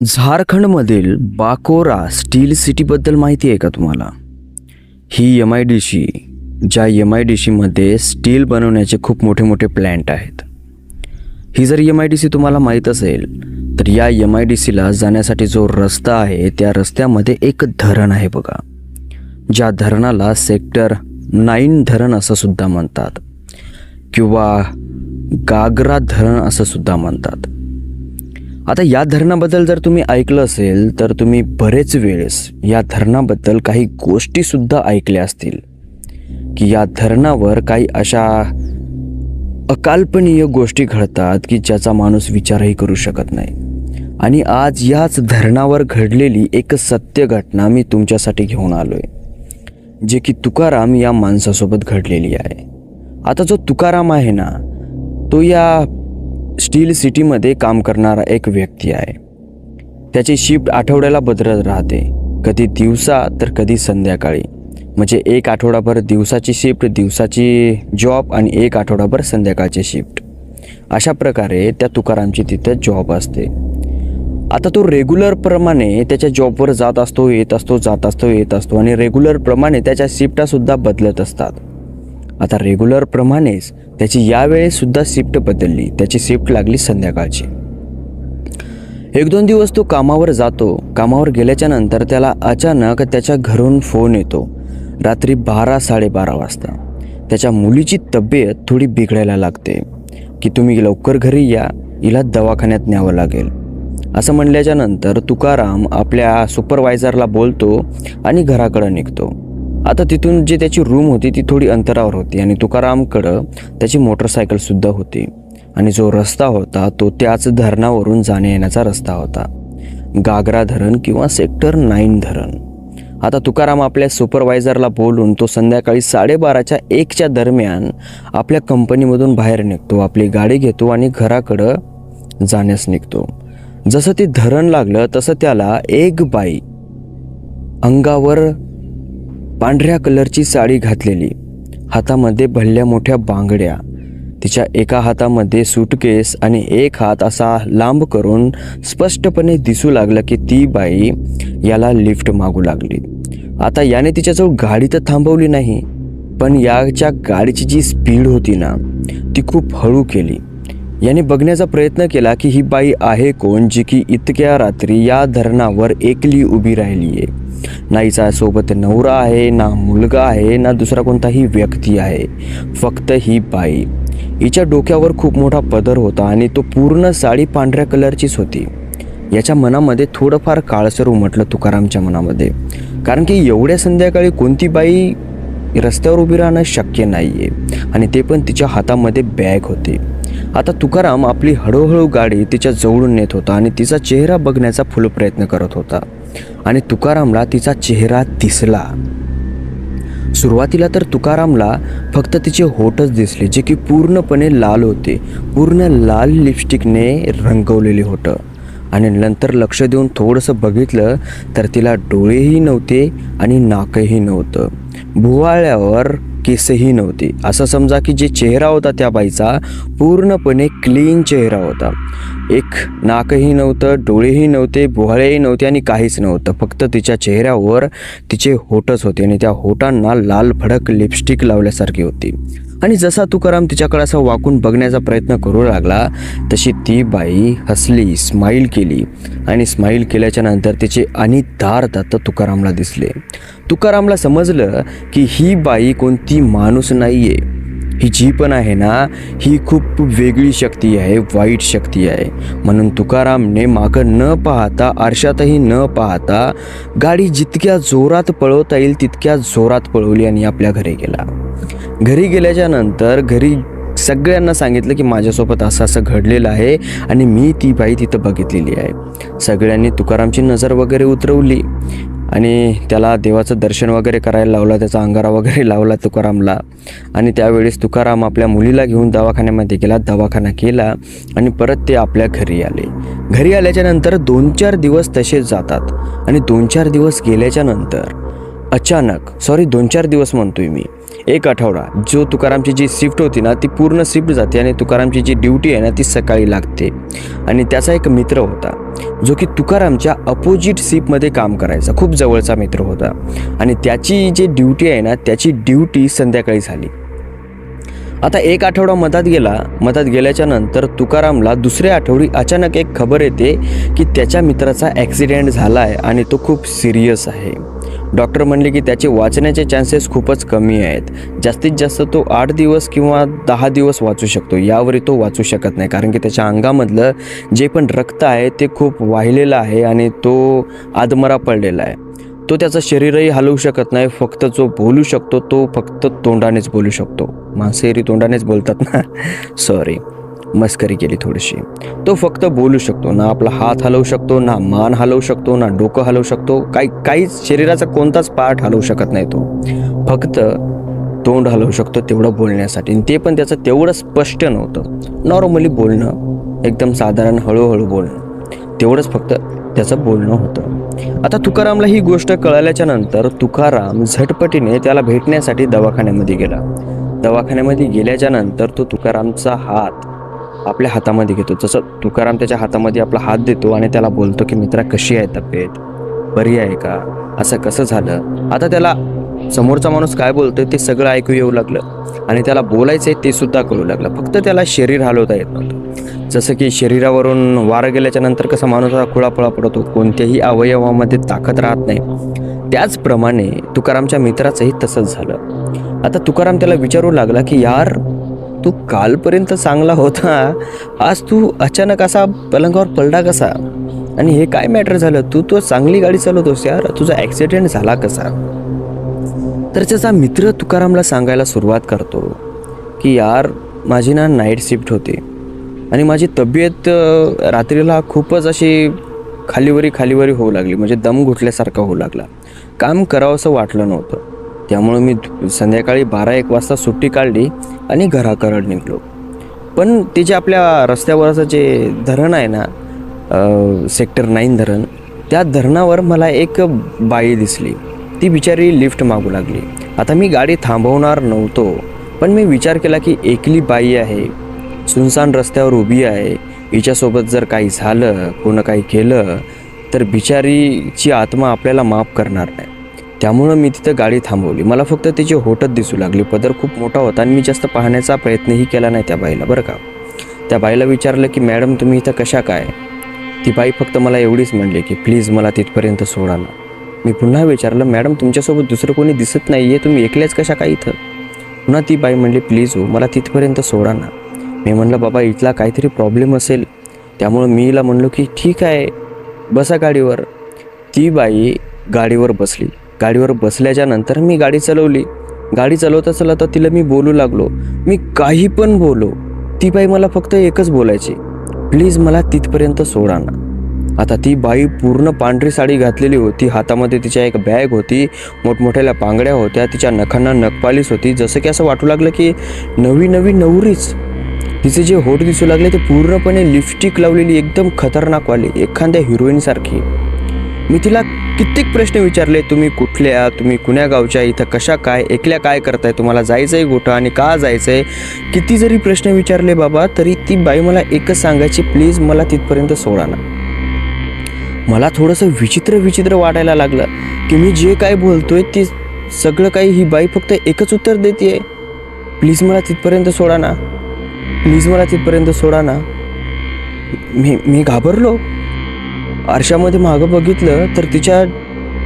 झारखंडमधील बाकोरा स्टील सिटीबद्दल माहिती आहे का तुम्हाला? ही एम आय डी सी ज्या एम आय डी सीमध्ये स्टील बनवण्याचे खूप मोठे मोठे प्लॅन्ट आहेत. ही जर एम आय डी सी तुम्हाला माहीत असेल तर या एम आय डी सीला जाण्यासाठी जो रस्ता आहे त्या रस्त्यामध्ये एक धरण आहे बघा. ज्या धरणाला सेक्टर नाईन धरण असं सुद्धा म्हणतात किंवा गागरा धरण असं सुद्धा म्हणतात. आता या धरणाबद्दल जर तुम्ही ऐकलं असेल तर तुम्ही बरेच वेळेस या धरणाबद्दल काही गोष्टीसुद्धा ऐकल्या असतील. की या धरणावर काही अशा अकाल्पनीय गोष्टी घडतात की ज्याचा माणूस विचारही करू शकत नाही. आणि आज याच धरणावर घडलेली एक सत्य घटना मी तुमच्यासाठी घेऊन आलो आहे जे की तुकाराम या माणसासोबत घडलेली आहे. आता जो तुकाराम आहे ना तो या स्टील सिटीमध्ये काम करणारा एक व्यक्ती आहे. त्याची शिफ्ट आठवड्याला बदलत राहते. कधी दिवसा तर कधी संध्याकाळी. म्हणजे एक आठवडाभर दिवसाची शिफ्ट दिवसाची जॉब आणि एक आठवडाभर संध्याकाळची शिफ्ट. अशा प्रकारे त्या तुकारामची तिथं जॉब असते. आता तो रेग्युलरप्रमाणे त्याच्या जॉबवर जात असतो येत असतो जात असतो येत असतो आणि रेग्युलरप्रमाणे त्याच्या शिफ्टासुद्धा बदलत असतात. आता रेग्युलरप्रमाणेच त्याची यावेळेसुद्धा शिफ्ट बदलली. त्याची शिफ्ट लागली संध्याकाळची. एक दोन दिवस तो कामावर जातो. कामावर गेल्याच्यानंतर त्याला अचानक त्याच्या घरून फोन येतो. रात्री बारा साडेबारा वाजता. त्याच्या मुलीची तब्येत थोडी बिघडायला लागते. की तुम्ही लवकर घरी या. हिला दवाखान्यात न्यावं लागेल. असं म्हणल्याच्या नंतर तुकाराम आपल्या सुपरवायझरला बोलतो आणि घराकडं निघतो. आता तिथून जी त्याची रूम होती ती थोडी अंतरावर होती आणि तुकारामकडं त्याची मोटरसायकलसुद्धा होती. आणि जो रस्ता होता तो त्याच धरणावरून जाण्या येण्याचा रस्ता होता. गागरा धरण किंवा सेक्टर नाईन धरण. आता तुकाराम आपल्या सुपरवायझरला बोलून तो संध्याकाळी साडेबाराच्या एकच्या दरम्यान आपल्या कंपनीमधून बाहेर निघतो आपली गाडी घेतो आणि घराकडं जाण्यास निघतो. जसं ते धरण लागलं तसं त्याला एक बाई अंगावर पांढऱ्या कलरची साडी घातलेली. हातामध्ये भल्ल्या मोठ्या बांगड्या. तिच्या एका हातामध्ये सुटकेस आणि एक हात असा लांब करून स्पष्टपणे दिसू लागलं की ती बाई याला लिफ्ट मागू लागली. आता याने तिच्याजवळ गाडी तर थांबवली नाही पण याच्या गाडीची जी स्पीड होती ना ती खूप हळू केली. याने बघण्याचा प्रयत्न केला की ही बाई आहे कोण जी की इतक्या रात्री या धरणावर एकली उभी राहिली आहे ना हिचा सोबत नवरा आहे ना मुलगा आहे ना दुसरा कोणताही व्यक्ती आहे. फक्त ही बाई. हिच्या डोक्यावर खूप मोठा पदर होता आणि तो पूर्ण साडी पांढऱ्या कलरचीच होती. याच्या मनामध्ये थोडंफार काळसर उमटलं तुकारामच्या मनामध्ये. कारण की एवढ्या संध्याकाळी कोणती बाई रस्त्यावर उभी राहणं शक्य नाही आहे आणि ते पण तिच्या हातामध्ये बॅग होते. आता तुकाराम आपली हळूहळू गाडी तिच्या जवळून नेत होता आणि तिचा चेहरा बघण्याचा फुल प्रयत्न करत होता. आणि तुकारामला तिचा चेहरा दिसला. सुरुवातीला तर तुकारामला फक्त तिचे होठच दिसले जे की पूर्णपणे लाल होते. पूर्ण लाल लिपस्टिकने रंगवलेले होतं. आणि नंतर लक्ष देऊन थोडंसं बघितलं तर तिला डोळेही नव्हते आणि नाकही नव्हतं. भुवाळ्यावर केसही नव्हते. असं समजा की जे चेहरा होता त्या बाईचा पूर्णपणे क्लीन चेहरा होता. एक नाकही नव्हतं डोळेही नव्हते भुवाळेही नव्हते आणि काहीच नव्हतं. फक्त तिच्या चेहऱ्यावर तिचे होठच होते आणि त्या होटांना लाल भडक लिपस्टिक लावल्यासारखी होती. आणि जसा तुकाराम तिच्याकडे असं वाकून बघण्याचा प्रयत्न करू लागला तशी ती बाई हसली स्माईल केली. आणि स्माईल केल्याच्यानंतर तिचे अनितार दत्त तुकारामला दिसले. तुकारामला समजलं की ही बाई कोणती माणूस नाही आहे ही जी पण आहे ना ही खूप वेगळी शक्ती आहे वाईट शक्ती आहे. म्हणून तुकारामने मागं न पाहता आरशातही न पाहता गाडी जितक्या जोरात पळवता येईल तितक्या जोरात पळवली आणि आपल्या घरी गेला. घरी गेल्याच्यानंतर घरी सगळ्यांना सांगितलं की माझ्यासोबत असं असं घडलेलं आहे आणि मी ती बाई तिथं बघितलेली आहे. सगळ्यांनी तुकारामची नजर वगैरे उतरवली आणि त्याला देवाचं दर्शन वगैरे करायला लावला त्याचा अंगारा वगैरे लावला तुकारामला. आणि त्यावेळेस तुकाराम आपल्या मुलीला घेऊन दवाखान्यामध्ये गेला दवाखाना केला आणि परत ते आपल्या घरी आले. घरी आल्याच्यानंतर दोन चार दिवस तसेच जातात आणि दोन चार दिवस गेल्याच्यानंतर अचानक सॉरी दोन चार दिवस म्हणतोय मी एक आठवडा. जो तुकारामची जी शिफ्ट होती ना ती पूर्ण शिफ्ट जाते आणि तुकारामची जी ड्युटी आहे ना ती सकाळी लागते. आणि त्याचा एक मित्र होता. जो की तुकारामच्या अपोजिट शिपमध्ये काम करायचा. खूप जवळचा मित्र होता. आणि त्याची जी ड्युटी आहे ना त्याची ड्युटी संध्याकाळी झाली. आता एक आठवडा मधात गेला. मधात गेल्याच्यानंतर तुकारामला दुसऱ्या आठवडी अचानक एक खबर येते की त्याच्या मित्राचा ॲक्सिडेंट झाला आहे आणि तो खूप सिरियस आहे. डॉक्टर म्हणले की त्याचे वाचण्याचे चान्सेस खूपच कमी आहेत. जास्तीत जास्त तो आठ दिवस किंवा दहा दिवस वाचू शकतो. यावरही तो वाचू शकत नाही. कारण की त्याच्या अंगामधलं जे पण रक्त आहे ते खूप वाहिलेलं आहे आणि तो आदमरा पडलेला आहे. तो त्याचं शरीरही हलवू शकत नाही. फक्त जो बोलू शकतो तो फक्त तोंडानेच बोलू शकतो. मांसेरी तोंडानेच बोलतात ना? सॉरी मस्करी केली थोडीशी. तो फक्त बोलू शकतो ना आपला हात हलवू शकतो ना मान हलवू शकतो ना डोकं हलवू शकतो काही काहीच शरीराचा कोणताच पार्ट हलवू शकत नाही तो. फक्त तोंड हलवू शकतो तेवढं बोलण्यासाठी. आणि ते पण त्याचं तेवढं स्पष्ट नव्हतं. नॉर्मली बोलणं एकदम साधारण हळूहळू बोलणं तेवढंच फक्त त्याचं बोलणं होतं. आता तुकारामला ही गोष्ट कळाल्याच्या नंतर तुकाराम झटपटीने त्याला भेटण्यासाठी दवाखान्यामध्ये गेला. दवाखान्यामध्ये गेल्याच्यानंतर तो तुकारामचा हात आपल्या हातामध्ये घेतो. जसं तुकाराम त्याच्या हातामध्ये आपला हात देतो आणि त्याला बोलतो की मित्रा कशी आहे तब्येत? बरी आहे का? असं कसं झालं? आता त्याला समोरचा माणूस काय बोलतोय ते सगळं ऐकू येऊ लागलं. आणि त्याला बोलायचंय ते सुद्धा कळू लागलं. फक्त त्याला शरीर हलवता येत नव्हतं. जसं की शरीरावरून वारं गेल्याच्यानंतर कसा माणूस हा खुळापळा पडतो कोणत्याही अवयवामध्ये ताकद राहत नाही. त्याचप्रमाणे तुकारामच्या मित्राचंही तसंच झालं. आता तुकाराम त्याला विचारू लागला की यार तू कालपर्यंत चांगला होता. आज तू अचानक असा पलंगावर पलडा कसा? आणि हे काय मॅटर झालं? तू तो चांगली गाडी चालवतोस यार. तुझा ॲक्सिडेंट झाला कसा? तर त्याचा मित्र तुकारामला सांगायला सुरुवात करतो की यार माझी ना नाईट शिफ्ट होती. आणि माझी तब्येत रात्रीला खूपच अशी खालीवरी खालीवरी होऊ लागली. म्हणजे दम घुटल्यासारखा होऊ लागला. काम करावं असं वाटलं नव्हतं. त्यामुळं मी संध्याकाळी बारा एक वाजता सुट्टी काढली. आणि घराकडं निघलो. पण ते जे आपल्या रस्त्यावरचं जे धरण आहे ना सेक्टर नाईन धरण त्या धरणावर मला एक बाई दिसली. ती बिचारी लिफ्ट मागू लागली. आता मी गाडी थांबवणार नव्हतो पण मी विचार केला की एकली बाई आहे. सुनसान रस्त्यावर उभी आहे. हिच्यासोबत जर काही झालं कोणं काही केलं तर बिचारीची आत्मा आपल्याला माफ करणार नाही. त्यामुळं मी तिथं गाडी थांबवली. मला फक्त तिची होटच दिसू लागली पदर खूप मोठा होता आणि मी जास्त पाहण्याचा प्रयत्नही केला नाही त्या बाईला बरं का? त्या बाईला विचारलं की मॅडम तुम्ही इथं कशा काय? ती बाई फक्त मला एवढीच म्हणली की प्लीज मला तिथपर्यंत सोडा ना. मी पुन्हा विचारलं मॅडम तुमच्यासोबत दुसरं कोणी दिसत नाही आहे तुम्ही एकल्याच कशा काय इथं? पुन्हा ती बाई म्हणली प्लीज हो मला तिथपर्यंत सोडा ना. मी म्हणलं बाबा इथला काहीतरी प्रॉब्लेम असेल. त्यामुळं मी म्हणलो की ठीक आहे बसा गाडीवर. ती बाई गाडीवर बसली. गाडीवर बसल्याच्या नंतर मी गाडी चालवली. गाडी चालवता चालवता तिला मी बोलू लागलो. मी काही पण बोलो ती बाई मला फक्त एकच बोलायची. प्लीज मला तिथपर्यंत सोडा ना. आता ती बाई पूर्ण पांढरी साडी घातलेली होती. हातामध्ये तिच्या एक बॅग होती. मोठमोठ्याल्या पांगड्या होत्या. तिच्या नखांना नखपालीस होती. जसं की असं वाटू लागलं की नवी नवी नवरीच. तिचे जे होठ दिसू लागले ते पूर्णपणे लिपस्टिक लावलेली एकदम खतरनाकवाली एखाद्या हिरोईनसारखी. मी तिला कित्येक प्रश्न विचारले तुम्ही कुठल्या? तुम्ही कुण्या गावच्या? इथं कशा काय? एकल्या काय करताय? तुम्हाला जायचं आहे कुठं? आणि का जायचं आहे किती जरी प्रश्न विचारले बाबा तरी ती बाई मला एकच सांगायची प्लीज मला तिथपर्यंत सोडा ना. मला थोडंसं विचित्र विचित्र वाटायला लागलं की मी जे काय बोलतोय ते सगळं काही ही बाई फक्त एकच उत्तर देते प्लीज मला तिथपर्यंत सोडा ना. प्लीज मला तिथपर्यंत सोडा ना. मी मी घाबरलो. आरशामध्ये मागं बघितलं तर तिच्या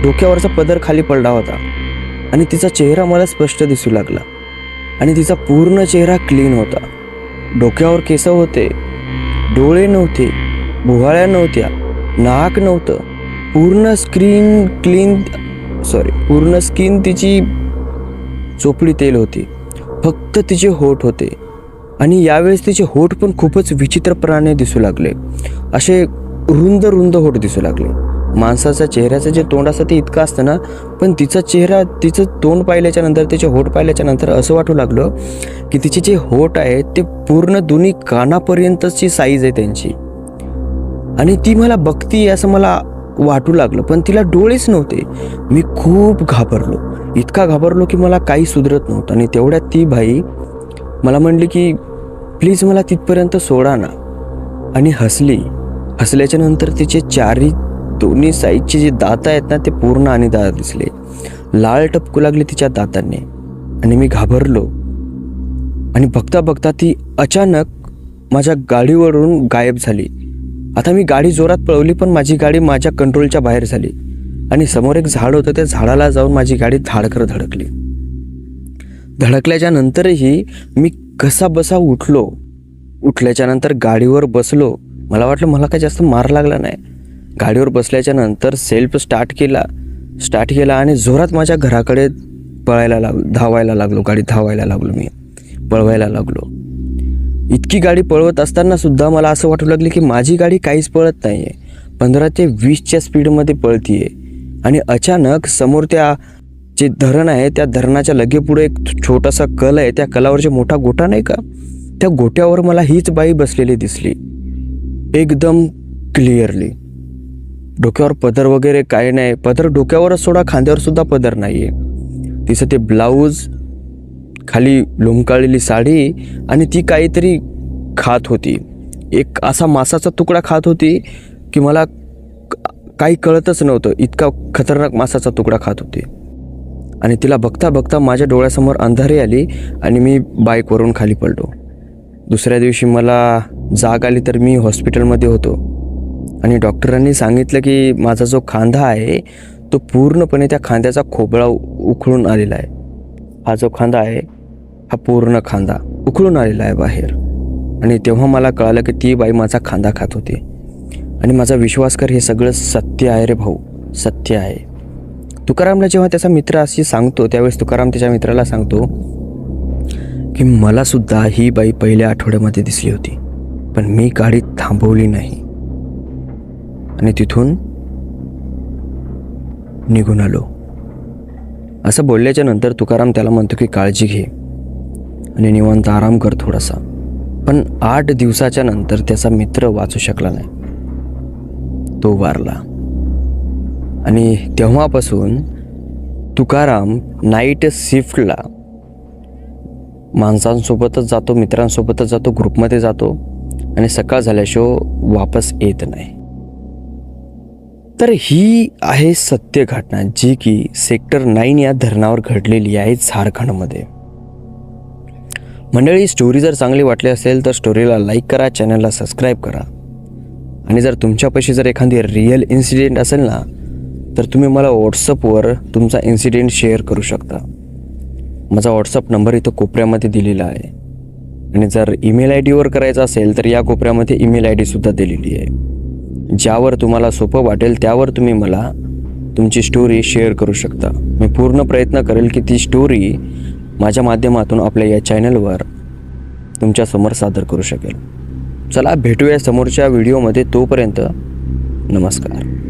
डोक्यावरचा पदर खाली पडला होता. आणि तिचा चेहरा मला स्पष्ट दिसू लागला. आणि तिचा पूर्ण चेहरा क्लीन होता. डोक्यावर केस होते डोळे नव्हते भुहाळ्या नव्हत्या नाक नव्हतं. पूर्ण स्क्रीन क्लीन सॉरी पूर्ण स्किन तिची चोपडी तेल होती. फक्त तिचे होठ होते. आणि यावेळेस तिचे होठ पण खूपच विचित्रपणाने दिसू लागले. असे रुंद रुंद होठ दिसू लागले. माणसाचा चेहऱ्याचं जे तोंड असतं ते इतकं असतं ना पण तिचा चेहरा तिचं तोंड पाहिल्याच्या नंतर तिचे होठ पाहिल्याच्या नंतर असं वाटू लागलं की तिचे जे होठ आहे ते पूर्ण दोन्ही कानापर्यंतची साईज आहे त्यांची. आणि ती मला बघती असं मला वाटू लागलं पण तिला डोळेच नव्हते. मी खूप घाबरलो. इतका घाबरलो की मला काही सुधरत नव्हतं. आणि तेवढ्यात ती बाई मला म्हणली की प्लीज मला तिथपर्यंत सोडा ना. आणि हसली. हसल्याच्या नंतर तिचे चारही दोन्ही साईडचे जे दात आहेत ना ते पूर्ण आणि दात दिसले. लाल टपकू लागले तिच्या दातांनी. आणि मी घाबरलो. आणि बघता बघता ती अचानक माझ्या गाडीवरून गायब झाली. आता मी गाडी जोरात पळवली पण माझी गाडी माझ्या कंट्रोलच्या बाहेर झाली. आणि समोर एक झाड होतं त्या झाडाला जाऊन माझी गाडी धाडकर धडकली. धडकल्याच्या नंतरही मी कसा बसा उठलो. उठल्याच्या नंतर गाडीवर बसलो. मला वाटलं मला काय जास्त मार लागला नाही. गाडीवर बसल्याच्या नंतर सेल्फ स्टार्ट केला. स्टार्ट केला आणि जोरात माझ्या घराकडे पळायला लाग धावायला लागलो. गाडी धावायला लागलो मी. पळवायला लागलो. इतकी गाडी पळवत असताना सुद्धा मला असं वाटू लागले की माझी गाडी काहीच पळत नाही आहे पंधरा ते वीसच्या स्पीडमध्ये पळतीये. आणि अचानक समोर त्या जे धरण आहे त्या धरणाच्या लगेपुढे एक छोटासा कल आहे. त्या कलावर जे मोठा गोटा नाही का? त्या गोट्यावर मला हीच बाई बसलेली दिसली. एकदम क्लिअरली डोक्यावर पदर वगैरे काय नाही. पदर डोक्यावरच सोडा खांद्यावर सुद्धा पदर नाही आहे तिचं ते ब्लाऊज खाली लोंबकाळलेली साडी आणि ती काहीतरी खात होती. एक असा मासाचा तुकडा खात होती की मला काही कळतच नव्हतं. इतका खतरनाक मासाचा तुकडा खात होती. आणि तिला बघता बघता माझ्या डोळ्यासमोर अंधारी आली आणि मी बाईकवरून खाली पडलो. दुसऱ्या दिवशी मला जाग आली तर मी हॉस्पिटलमध्ये होतो. आणि डॉक्टरांनी सांगितलं की माझा जो खांदा आहे तो पूर्णपणे त्या खांद्याचा खोबळा उखळून आलेला आहे. हा जो खांदा आहे हा पूर्ण खांदा उखळून आलेला आहे बाहेर. आणि तेव्हा मला कळालं की ती बाई माझा खांदा खात होती. आणि माझा विश्वास कर हे सगळं सत्य आहे रे भाऊ सत्य आहे. तुकारामला जेव्हा त्याचा मित्र अशी सांगतो त्यावेळेस तुकाराम त्याच्या मित्राला सांगतो की मला सुद्धा ही बाई पहिल्या आठवड्यामध्ये दिसली होती पण मी गाडी थांबवली नाही. आणि तिथून निघून आलो. असं बोलल्याच्या नंतर तुकाराम त्याला म्हणतो की काळजी घे आणि निवांत आराम कर थोडासा. पण आठ दिवसाच्या नंतर त्याचा मित्र वाचू शकला नाही. तो वारला. आणि तेव्हापासून तुकाराम नाईट शिफ्टला माणसांसोबतच जातो मित्रांसोबतच जातो ग्रुपमध्ये जातो आणि सकाळ झाल्याशिवाय वापस येत नाही. तर ही आहे सत्य घटना जी की सेक्टर नाईन या धरणावर घडलेली आहे झारखंडमध्ये. मंडळी स्टोरी जर चांगली वाटली असेल तर स्टोरीला लाईक करा चॅनलला सबस्क्राईब करा. आणि जर तुमच्यापाशी जर एखादी रिअल इन्सिडेंट असेल ना तर तुम्ही मला व्हॉट्सअपवर तुमचा इन्सिडेंट शेअर करू शकता. माझा व्हॉट्सअप नंबर इथं कोपऱ्यामध्ये दिलेला आहे. आणि जर ईमेल आय डीवर करायचं असेल तर या कोपऱ्यामध्ये ईमेल आय डीसुद्धा दिलेली आहे. ज्यावर तुम्हाला सोपं वाटेल त्यावर तुम्ही मला तुमची स्टोरी शेअर करू शकता. मी पूर्ण प्रयत्न करेल की ती स्टोरी माझ्या माध्यमातून आपल्या या चॅनलवर तुमच्यासमोर सादर करू शकेल. चला भेटूया समोरच्या व्हिडिओमध्ये तोपर्यंत नमस्कार.